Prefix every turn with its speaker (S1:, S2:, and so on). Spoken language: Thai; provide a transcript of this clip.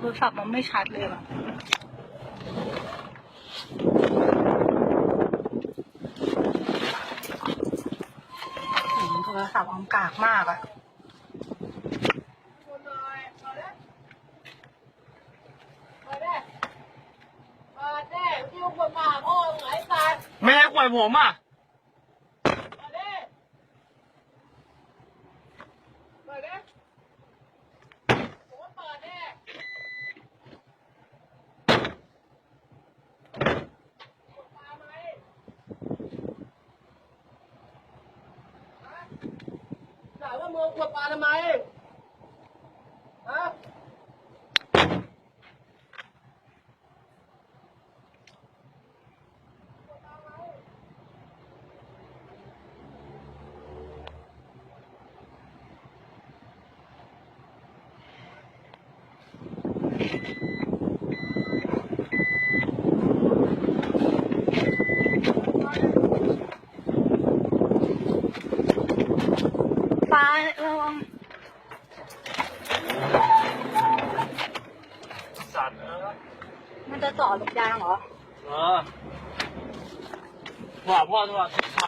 S1: โทรศัพท์มันไม่ชัดเลยอะอืมโทรศัพท์มันกากมากอะ
S2: แม่ปล่อยผมอะ
S3: ถามว่ามึงขวดปลาทำไม ฮะ
S1: ฟ้า ระวัง
S2: สัตว์เออ
S1: มันจะจอดลูกยางเหรอ
S2: เออว่าพ่อโทรศัพท์